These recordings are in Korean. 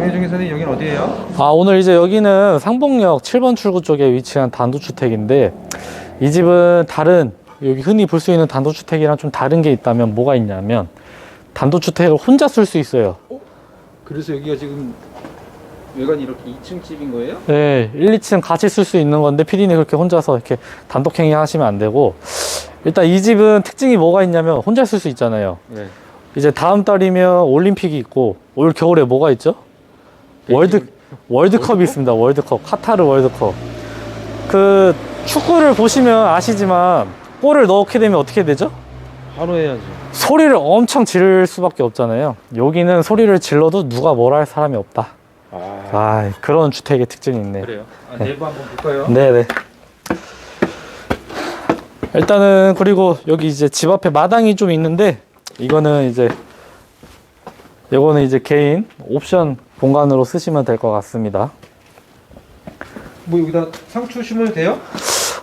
강혜중 기사님 여기는 어디예요? 아, 오늘 이제 여기는 상봉역 7번 출구 쪽에 위치한 단독주택인데 이 집은 다른 여기 흔히 볼 수 있는 단독주택이랑 좀 다른 게 있다면 뭐가 있냐면 단독주택을 혼자 쓸 수 있어요. 그래서 여기가 지금 외관이 이렇게 2층 집인 거예요? 네, 1, 2층 같이 쓸 수 있는 건데 피디님 그렇게 혼자서 이렇게 단독행위 하시면 안 되고 일단 이 집은 특징이 뭐가 있냐면 혼자 쓸 수 있잖아요. 네. 이제 다음 달이면 올림픽이 있고 올 겨울에 뭐가 있죠? 월드 월드컵이 있습니다. 월드컵 카타르 월드컵. 그 축구를 보시면 아시지만 골을 넣게 되면 어떻게 되죠? 바로 해야죠. 소리를 엄청 지를 수밖에 없잖아요. 여기는 소리를 질러도 누가 뭐라 할 사람이 없다. 아, 아 그런 주택의 특징이 있네요. 그래요. 아, 내부 한번 볼까요? 네네. 일단은 그리고 여기 이제 집 앞에 마당이 좀 있는데 이거는 이제 이거는 이제 개인 옵션 공간으로 쓰시면 될 것 같습니다. 뭐 여기다 상추 심어도 돼요?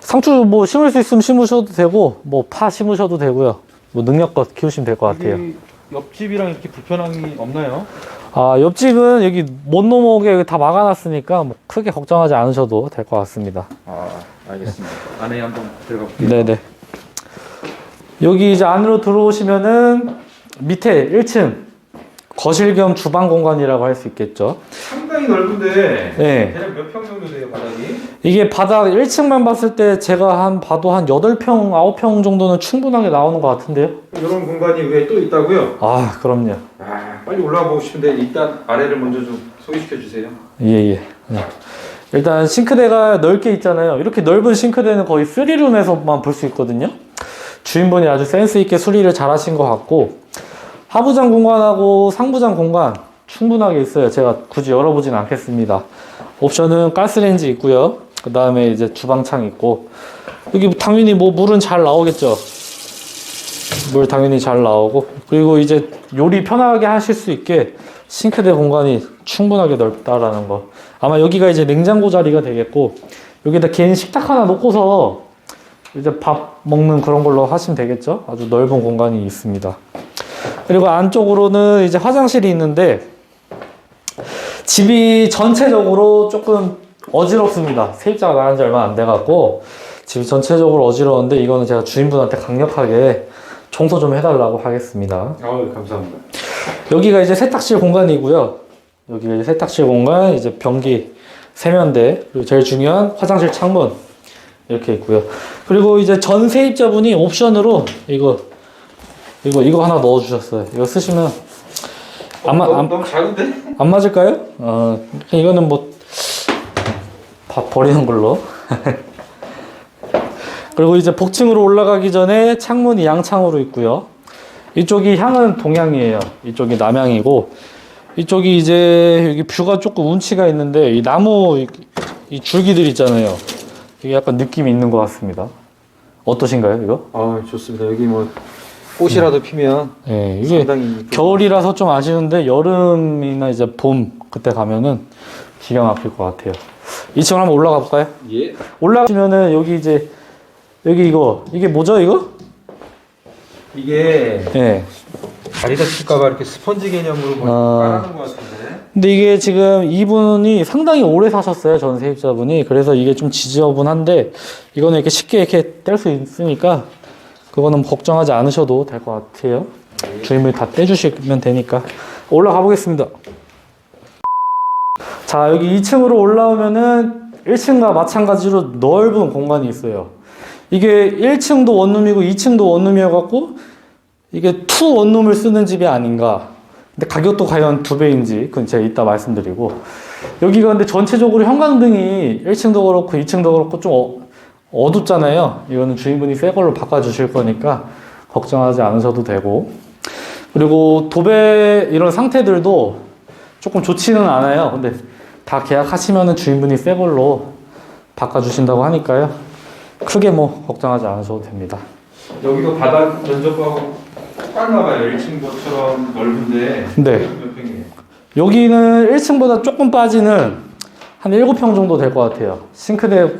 상추 뭐 심을 수 있으면 심으셔도 되고 뭐 파 심으셔도 되고요. 뭐 능력껏 키우시면 될 것 같아요. 여기 옆집이랑 이렇게 불편함이 없나요? 아 옆집은 여기 못 넘어오게 다 막아놨으니까 뭐 크게 걱정하지 않으셔도 될 것 같습니다. 아, 알겠습니다. 안에 한번 들어가 볼게요. 네네. 여기 이제 안으로 들어오시면은 밑에 1층 거실 겸 주방 공간이라고 할 수 있겠죠. 상당히 넓은데 네. 대략 몇 평 정도 돼요, 바닥이? 이게 바닥 1층만 봤을 때 제가 한 봐도 한 8평, 9평 정도는 충분하게 나오는 것 같은데요. 이런 공간이 위에 또 있다고요? 아, 그럼요. 아, 빨리 올라가 보고 싶은데 일단 아래를 먼저 좀 소개시켜 주세요. 예, 예. 네. 일단 싱크대가 넓게 있잖아요. 이렇게 넓은 싱크대는 거의 3룸에서만 볼 수 있거든요. 주인분이 아주 센스 있게 수리를 잘 하신 것 같고, 하부장 공간하고 상부장 공간 충분하게 있어요. 제가 굳이 열어보진 않겠습니다. 옵션은 가스레인지 있고요. 그 다음에 이제 주방창 있고, 여기 당연히 뭐 물은 잘 나오겠죠. 물 당연히 잘 나오고, 그리고 이제 요리 편하게 하실 수 있게 싱크대 공간이 충분하게 넓다라는 거. 아마 여기가 이제 냉장고 자리가 되겠고, 여기다 개인 식탁 하나 놓고서 이제 밥 먹는 그런 걸로 하시면 되겠죠? 아주 넓은 공간이 있습니다. 그리고 안쪽으로는 이제 화장실이 있는데, 집이 전체적으로 조금 어지럽습니다. 세입자가 나간 지 얼마 안 돼갖고, 집이 전체적으로 어지러운데, 이거는 제가 주인분한테 강력하게 청소 좀 해달라고 하겠습니다. 아우, 감사합니다. 여기가 이제 세탁실 공간이고요. 여기가 이제 세탁실 공간, 이제 변기, 세면대, 그리고 제일 중요한 화장실 창문 이렇게 있고요. 그리고 이제 전 세입자분이 옵션으로 이거 이거 이거 하나 넣어주셨어요. 이거 쓰시면 안, 마, 안, 너무 작은데? 안 맞을까요? 어, 이거는 뭐 다 버리는 걸로. 그리고 이제 복층으로 올라가기 전에 창문이 양창으로 있고요. 이쪽이 향은 동향이에요. 이쪽이 남향이고 이쪽이 이제 여기 뷰가 조금 운치가 있는데 이 나무 이, 이 줄기들 있잖아요. 이게 약간 느낌이 있는 것 같습니다. 어떠신가요, 이거? 아, 좋습니다. 여기 뭐 꽃이라도 피면 예, 이게 상당히 겨울이라서 좀 아쉬운데 여름이나 이제 봄 그때 가면은 기가 막힐 것 같아요. 2층 한번 올라가 볼까요? 예. 올라가시면은 여기 이제 여기 이거 이게 뭐죠 이거? 이게 예. 다리가 칠까봐 이렇게 스펀지 개념으로 뭐 아. 깔아놓은 것 같은데. 근데 이게 지금 이분이 상당히 오래 사셨어요 전 세입자분이 그래서 이게 좀 지저분한데 이거는 이렇게 쉽게 이렇게 뗄 수 있으니까 그거는 걱정하지 않으셔도 될 것 같아요. 주임을 다 떼주시면 되니까 올라가 보겠습니다. 자 여기 2층으로 올라오면은 1층과 마찬가지로 넓은 공간이 있어요. 이게 1층도 원룸이고 2층도 원룸이어갖고 이게 투 원룸을 쓰는 집이 아닌가. 근데 가격도 과연 두 배인지 그건 제가 이따 말씀드리고 여기가 근데 전체적으로 형광등이 1층도 그렇고 2층도 그렇고 좀 어, 어둡잖아요. 이거는 주인분이 새 걸로 바꿔주실 거니까 걱정하지 않으셔도 되고 그리고 도배 이런 상태들도 조금 좋지는 않아요. 근데 다 계약하시면은 주인분이 새 걸로 바꿔주신다고 하니까요. 크게 뭐 걱정하지 않으셔도 됩니다. 여기도 바닥 면적하고 똑같나 봐요. 1층 것처럼 넓은데. 네. 몇 평이에요? 여기는 1층보다 조금 빠지는 한 7평 정도 될 것 같아요. 싱크대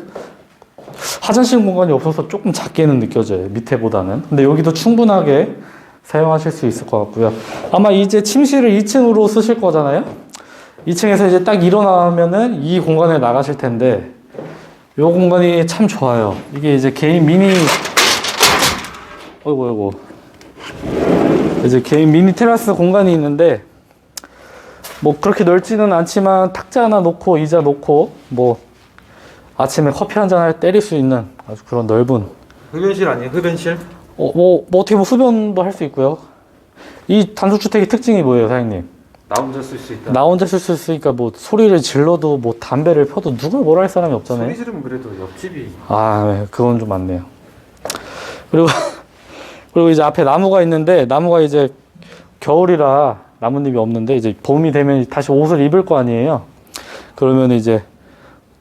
화장실 공간이 없어서 조금 작게는 느껴져요. 밑에보다는. 근데 여기도 충분하게 사용하실 수 있을 것 같고요. 아마 이제 침실을 2층으로 쓰실 거잖아요. 2층에서 이제 딱 일어나면은 이 공간에 나가실 텐데 요 공간이 참 좋아요. 이게 이제 개인 미니 어이구 어이구 이제 개인 미니 테라스 공간이 있는데 뭐 그렇게 넓지는 않지만 탁자 하나 놓고 의자 놓고 뭐 아침에 커피 한잔 때릴 수 있는 아주 그런 넓은 흡연실 아니에요? 흡연실? 어, 뭐, 뭐 어떻게 보면 흡연도 할 수 있고요. 이 단독주택의 특징이 뭐예요, 사장님? 나 혼자 쓸 수 있다. 나 혼자 쓸 수 있으니까 뭐 소리를 질러도 뭐 담배를 펴도 누가 뭐라 할 사람이 없잖아요. 소리 지르면 그래도 옆집이 아, 네, 그건 좀 많네요. 그리고 그리고 이제 앞에 나무가 있는데 나무가 이제 겨울이라 나뭇잎이 없는데 이제 봄이 되면 다시 옷을 입을 거 아니에요. 그러면 이제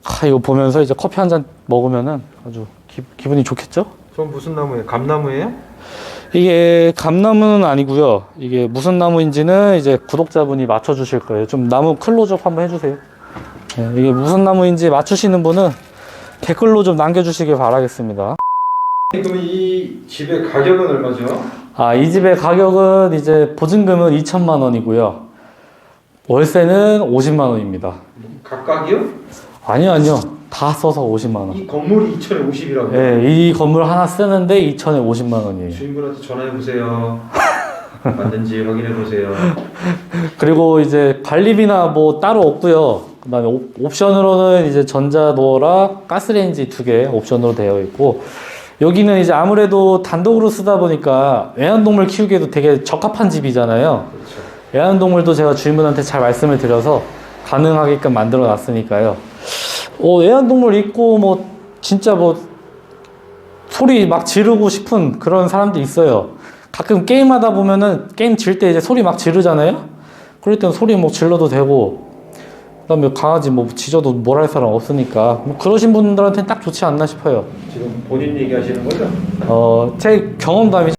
아, 이거 보면서 이제 커피 한 잔 먹으면은 아주 기, 기분이 좋겠죠? 전 무슨 나무예요? 감나무예요? 이게 감나무는 아니고요. 이게 무슨 나무인지는 이제 구독자분이 맞춰주실 거예요. 좀 나무 클로즈업 한번 해주세요. 네, 이게 무슨 나무인지 맞추시는 분은 댓글로 좀 남겨주시길 바라겠습니다. 그럼 이 집의 가격은 얼마죠? 아, 이 집의 가격은 이제 보증금은 2천만 원이고요. 월세는 50만 원입니다. 각각이요? 아니요, 아니요. 다 써서 50만 원. 이 건물이 2,050이라고. 예, 이 건물 하나 쓰는데 2천에 50만 원이에요. 주인분한테 전화해 보세요. 맞는지 확인해 보세요. 그리고 이제 관리비나 뭐 따로 없고요. 그다음에 옵- 옵션으로는 이제 전자도어랑 가스레인지 두 개 옵션으로 되어 있고 여기는 이제 아무래도 단독으로 쓰다 보니까 애완동물 키우기에도 되게 적합한 집이잖아요. 그렇죠. 애완동물도 제가 주인분한테 잘 말씀을 드려서 가능하게끔 만들어 놨으니까요. 어, 애완동물 있고 뭐 진짜 뭐 소리 막 지르고 싶은 그런 사람도 있어요. 가끔 게임하다 보면은 게임 질 때 이제 소리 막 지르잖아요. 그럴 때는 소리 뭐 질러도 되고 그다음에 강아지 뭐 짖어도 뭘 할 사람 없으니까 뭐 그러신 분들한테는 딱 좋지 않나 싶어요. 지금 본인 얘기하시는 거죠? 어, 제 경험담이죠.